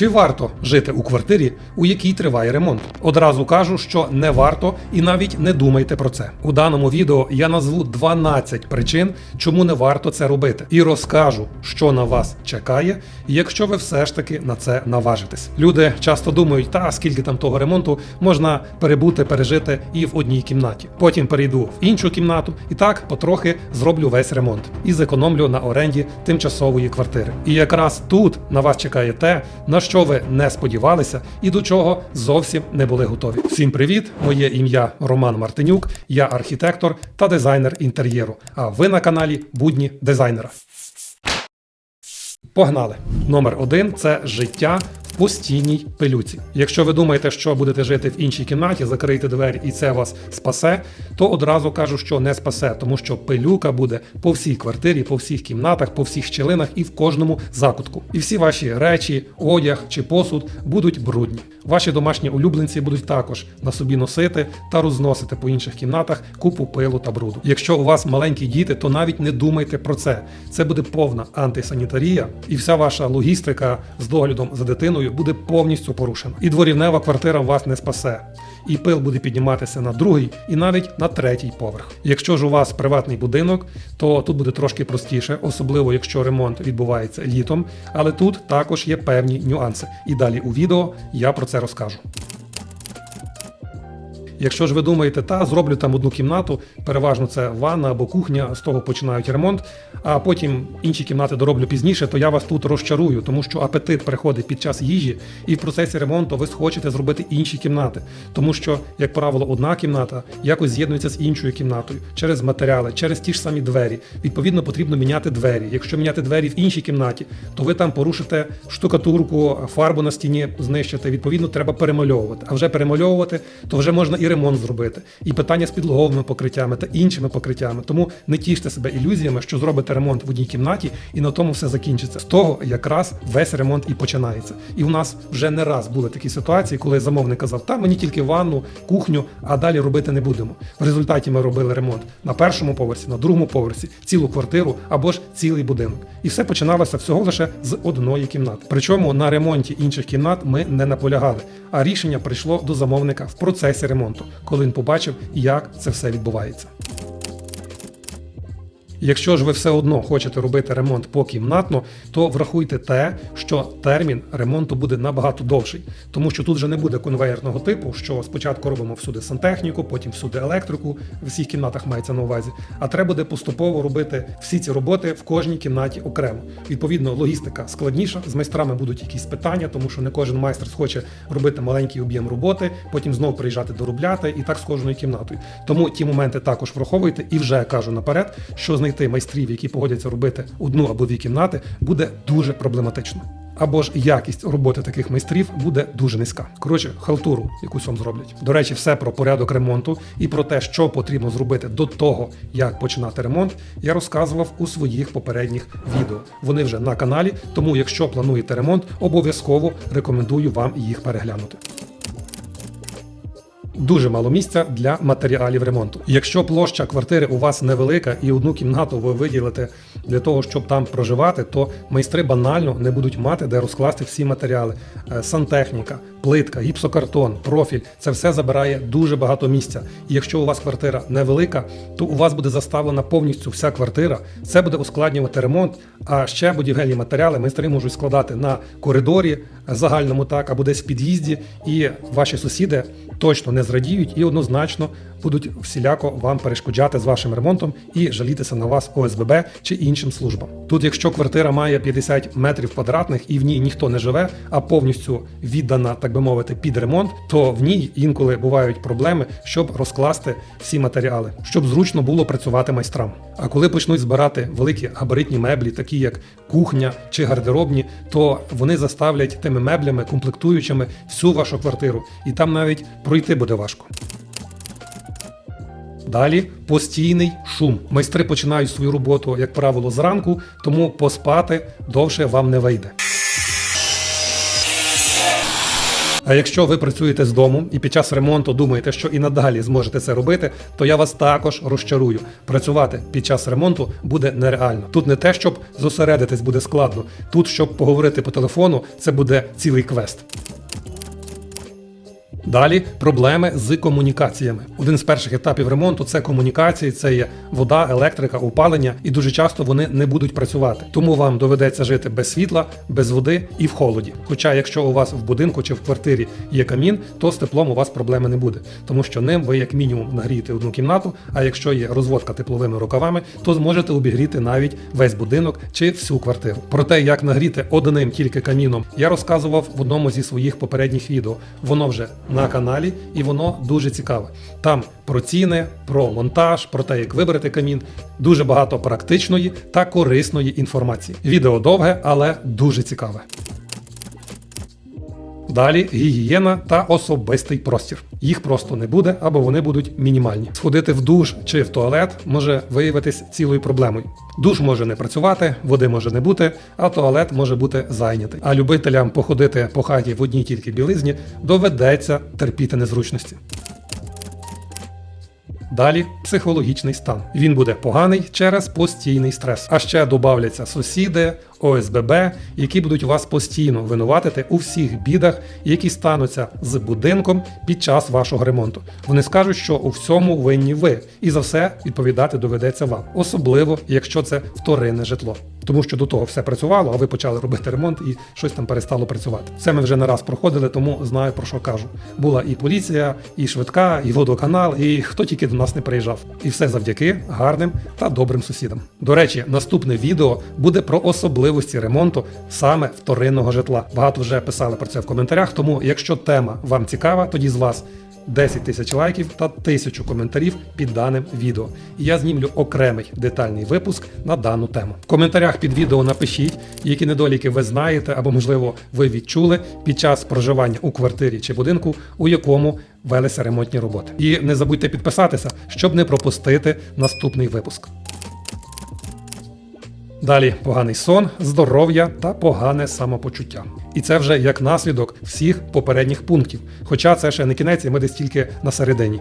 Чи варто жити у квартирі, у якій триває ремонт? Одразу кажу, що не варто і навіть не думайте про це. У даному відео я назву 12 причин, чому не варто це робити, і розкажу, що на вас чекає, якщо ви все ж таки на це наважитесь. Люди часто думають, та скільки там того ремонту можна перебути, пережити і в одній кімнаті. Потім перейду в іншу кімнату і так потрохи зроблю весь ремонт і зекономлю на оренді тимчасової квартири. І якраз тут на вас чекає те, на що ви не сподівалися і до чого зовсім не були готові. Всім привіт! Моє ім'я Роман Мартинюк, я архітектор та дизайнер інтер'єру. А ви на каналі Будні дизайнера. Погнали! Номер один це життя в постійній пилюці. Якщо ви думаєте, що будете жити в іншій кімнаті, закрийте двері і це вас спасе, то одразу кажу, що не спасе, тому що пилюка буде по всій квартирі, по всіх кімнатах, по всіх щілинах і в кожному закутку. І всі ваші речі, одяг чи посуд будуть брудні. Ваші домашні улюбленці будуть також на собі носити та розносити по інших кімнатах купу пилу та бруду. Якщо у вас маленькі діти, то навіть не думайте про це. Це буде повна антисанітарія, і вся ваша логістика з доглядом за дитиною буде повністю порушена. І дворівнева квартира вас не спасе. І пил буде підніматися на другий і навіть на третій поверх. Якщо ж у вас приватний будинок, то тут буде трошки простіше, особливо якщо ремонт відбувається літом. Але тут також є певні нюанси. І далі у відео я про це розкажу. Якщо ж ви думаєте, та зроблю там одну кімнату, переважно це ванна або кухня, з того починають ремонт, а потім інші кімнати дороблю пізніше, то я вас тут розчарую, тому що апетит приходить під час їжі, і в процесі ремонту ви схочете зробити інші кімнати, тому що, як правило, одна кімната якось з'єднується з іншою кімнатою через матеріали, через ті ж самі двері. Відповідно, потрібно міняти двері. Якщо міняти двері в іншій кімнаті, то ви там порушите штукатурку, фарбу на стіні знищите. Відповідно, треба перемальовувати. А вже перемальовувати, то вже можна і ремонт зробити, і питання з підлоговими покриттями та іншими покриттями. Тому не тіште себе ілюзіями, що зробите ремонт в одній кімнаті, і на тому все закінчиться. З того якраз весь ремонт і починається. І у нас вже не раз були такі ситуації, коли замовник казав, та мені тільки ванну, кухню, а далі робити не будемо. В результаті ми робили ремонт на першому поверсі, на другому поверсі, цілу квартиру або ж цілий будинок. І все починалося всього лише з одної кімнати. Причому на ремонті інших кімнат ми не наполягали, а рішення прийшло до замовника в процесі ремонту, коли він побачив, як це все відбувається. Якщо ж ви все одно хочете робити ремонт покімнатно, то врахуйте те, що термін ремонту буде набагато довший, тому що тут вже не буде конвейерного типу, що спочатку робимо всюди сантехніку, потім всюди електрику, в всіх кімнатах мається на увазі. А треба буде поступово робити всі ці роботи в кожній кімнаті окремо. Відповідно, логістика складніша, з майстрами будуть якісь питання, тому що не кожен майстер схоче робити маленький об'єм роботи, потім знову приїжджати доробляти і так з кожною кімнатою. Тому ті моменти також враховуйте і вже кажу наперед, що знайти майстрів, які погодяться робити одну або дві кімнати, буде дуже проблематично. Або ж якість роботи таких майстрів буде дуже низька. Коротше, халтуру якусь вам зроблять. До речі, все про порядок ремонту і про те, що потрібно зробити до того, як починати ремонт, я розказував у своїх попередніх відео. Вони вже на каналі, тому якщо плануєте ремонт, обов'язково рекомендую вам їх переглянути. Дуже мало місця для матеріалів ремонту. Якщо площа квартири у вас невелика і одну кімнату ви виділите для того, щоб там проживати, то майстри банально не будуть мати де розкласти всі матеріали: Е, сантехніка, плитка, гіпсокартон, профіль це все забирає дуже багато місця. І якщо у вас квартира невелика, то у вас буде заставлена повністю вся квартира. Це буде ускладнювати ремонт. А ще будівельні матеріали майстри можуть складати на коридорі загальному, так або десь в під'їзді, і ваші сусіди точно не зрадіють і однозначно будуть всіляко вам перешкоджати з вашим ремонтом і жалітися на вас ОСББ чи іншим службам. Тут, якщо квартира має 50 метрів квадратних і в ній ніхто не живе, а повністю віддана, так би мовити, під ремонт, то в ній інколи бувають проблеми, щоб розкласти всі матеріали, щоб зручно було працювати майстрам. А коли почнуть збирати великі габаритні меблі, такі як кухня чи гардеробні, то вони заставлять тими меблями, комплектуючими всю вашу квартиру, і там навіть пройти буде важко. Далі постійний шум. Майстри починають свою роботу, як правило, зранку, тому поспати довше вам не вийде. А якщо ви працюєте з дому і під час ремонту думаєте, що і надалі зможете це робити, то я вас також розчарую. Працювати під час ремонту буде нереально. Тут не те, щоб зосередитись буде складно. Тут, щоб поговорити по телефону, це буде цілий квест. Далі проблеми з комунікаціями. Один з перших етапів ремонту це комунікації, це є вода, електрика, опалення, і дуже часто вони не будуть працювати. Тому вам доведеться жити без світла, без води і в холоді. Хоча, якщо у вас в будинку чи в квартирі є камін, то з теплом у вас проблеми не буде, тому що ним ви як мінімум нагрієте одну кімнату. А якщо є розводка тепловими рукавами, то зможете обігріти навіть весь будинок чи всю квартиру. Про те, як нагріти одним тільки каміном, я розказував в одному зі своїх попередніх відео. Воно вже на каналі, і воно дуже цікаве. Там про ціни, про монтаж, про те, як вибрати камін, дуже багато практичної та корисної інформації. Відео довге, але дуже цікаве. Далі гігієна та особистий простір. Їх просто не буде або вони будуть мінімальні. Сходити в душ чи в туалет може виявитись цілою проблемою. Душ може не працювати, води може не бути, а туалет може бути зайнятий. А любителям походити по хаті в одній тільки білизні доведеться терпіти незручності. Далі психологічний стан. Він буде поганий через постійний стрес. А ще додавляться сусіди, ОСББ, які будуть вас постійно винуватити у всіх бідах, які стануться з будинком під час вашого ремонту. Вони скажуть, що у всьому винні ви, і за все відповідати доведеться вам, особливо якщо це вторинне житло. Тому що до того все працювало, а ви почали робити ремонт і щось там перестало працювати. Це ми вже не раз проходили, тому знаю про що кажу. Була і поліція, і швидка, і водоканал, і хто тільки до нас не приїжджав. І все завдяки гарним та добрим сусідам. До речі, наступне відео буде про особливості ремонту саме вторинного житла. Багато вже писали про це в коментарях. Тому, якщо тема вам цікава, тоді з вас. 10 тисяч лайків та тисячу коментарів під даним відео. І я знімлю окремий детальний випуск на дану тему. В коментарях під відео напишіть, які недоліки ви знаєте або, можливо, ви відчули під час проживання у квартирі чи будинку, у якому велися ремонтні роботи. І не забудьте підписатися, щоб не пропустити наступний випуск. Далі поганий сон, здоров'я та погане самопочуття. І це вже як наслідок всіх попередніх пунктів. Хоча це ще не кінець, і ми десь тільки на середині.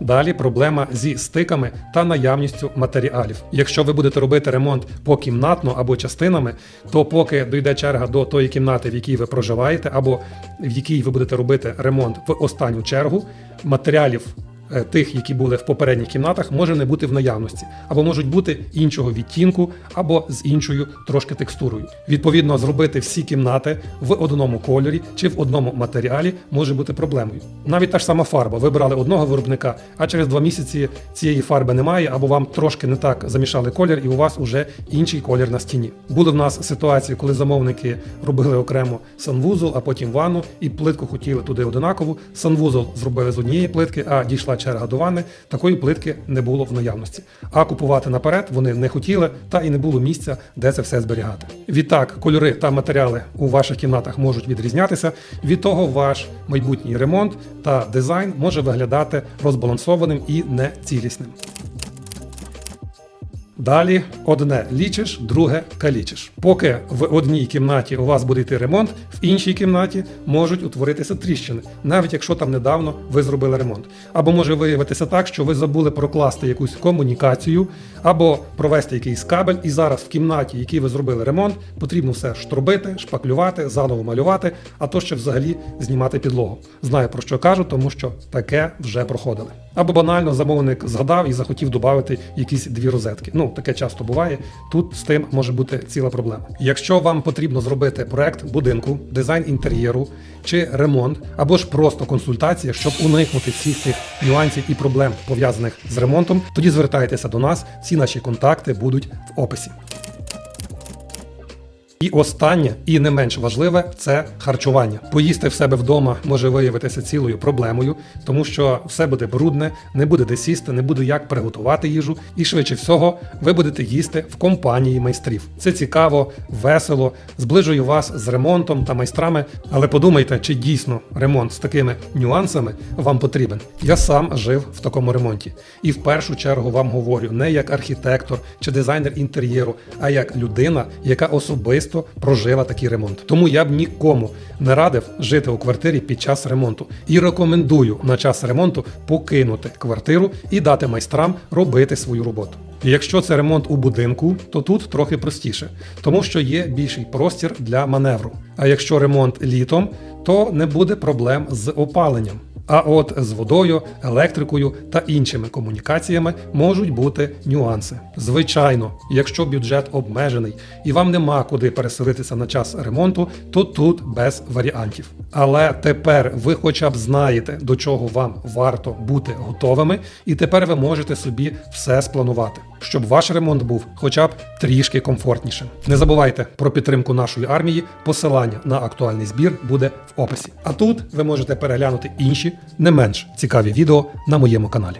Далі проблема зі стиками та наявністю матеріалів. Якщо ви будете робити ремонт покімнатно або частинами, то поки дійде черга до тої кімнати, в якій ви проживаєте, або в якій ви будете робити ремонт в останню чергу, матеріалів тих, які були в попередніх кімнатах, може не бути в наявності, або можуть бути іншого відтінку, або з іншою трошки текстурою. Відповідно, зробити всі кімнати в одному кольорі чи в одному матеріалі може бути проблемою. Навіть та ж сама фарба. Ви брали одного виробника, а через два місяці цієї фарби немає, або вам трошки не так замішали колір, і у вас уже інший колір на стіні. Були в нас ситуації, коли замовники робили окремо санвузол, а потім ванну, і плитку хотіли туди одинакову. Санвузол зробили з однієї плитки, а дійшла черга до ванни. Такої плитки не було в наявності. А купувати наперед вони не хотіли, та і не було місця, де це все зберігати. Відтак, кольори та матеріали у ваших кімнатах можуть відрізнятися. Від того ваш майбутній ремонт та дизайн може виглядати розбалансованим і нецілісним. Далі одне лічиш, друге калічиш. Поки в одній кімнаті у вас буде йти ремонт, в іншій кімнаті можуть утворитися тріщини, навіть якщо там недавно ви зробили ремонт. Або може виявитися так, що ви забули прокласти якусь комунікацію, або провести якийсь кабель, і зараз в кімнаті, в якій ви зробили ремонт, потрібно все штробити, шпаклювати, заново малювати, а то ще взагалі знімати підлогу. Знаю про що кажу, тому що таке вже проходили. Або банально замовник згадав і захотів додати якісь дві розетки. Ну, таке часто буває. Тут з тим може бути ціла проблема. Якщо вам потрібно зробити проект будинку, дизайн інтер'єру чи ремонт, або ж просто консультація, щоб уникнути всіх цих нюансів і проблем пов'язаних з ремонтом, тоді звертайтеся до нас. Всі наші контакти будуть в описі. І останнє, і не менш важливе, це харчування. Поїсти в себе вдома може виявитися цілою проблемою, тому що все буде брудне, не буде де сісти, не буде як приготувати їжу, і швидше всього ви будете їсти в компанії майстрів. Це цікаво, весело, зближує вас з ремонтом та майстрами. Але подумайте, чи дійсно ремонт з такими нюансами вам потрібен. Я сам жив в такому ремонті, і в першу чергу вам говорю не як архітектор чи дизайнер інтер'єру, а як людина, яка особисто особисто прожила такий ремонт. Тому я б нікому не радив жити у квартирі під час ремонту і рекомендую на час ремонту покинути квартиру і дати майстрам робити свою роботу. Якщо це ремонт у будинку, то тут трохи простіше, тому що є більший простір для маневру. А якщо ремонт літом, то не буде проблем з опаленням. А от з водою, електрикою та іншими комунікаціями можуть бути нюанси. Звичайно, якщо бюджет обмежений і вам нема куди переселитися на час ремонту, то тут без варіантів. Але тепер ви хоча б знаєте, до чого вам варто бути готовими, і тепер ви можете собі все спланувати, щоб ваш ремонт був хоча б трішки комфортнішим. Не забувайте про підтримку нашої армії. Посилання на актуальний збір буде в описі. А тут ви можете переглянути інші не менш цікаві відео на моєму каналі.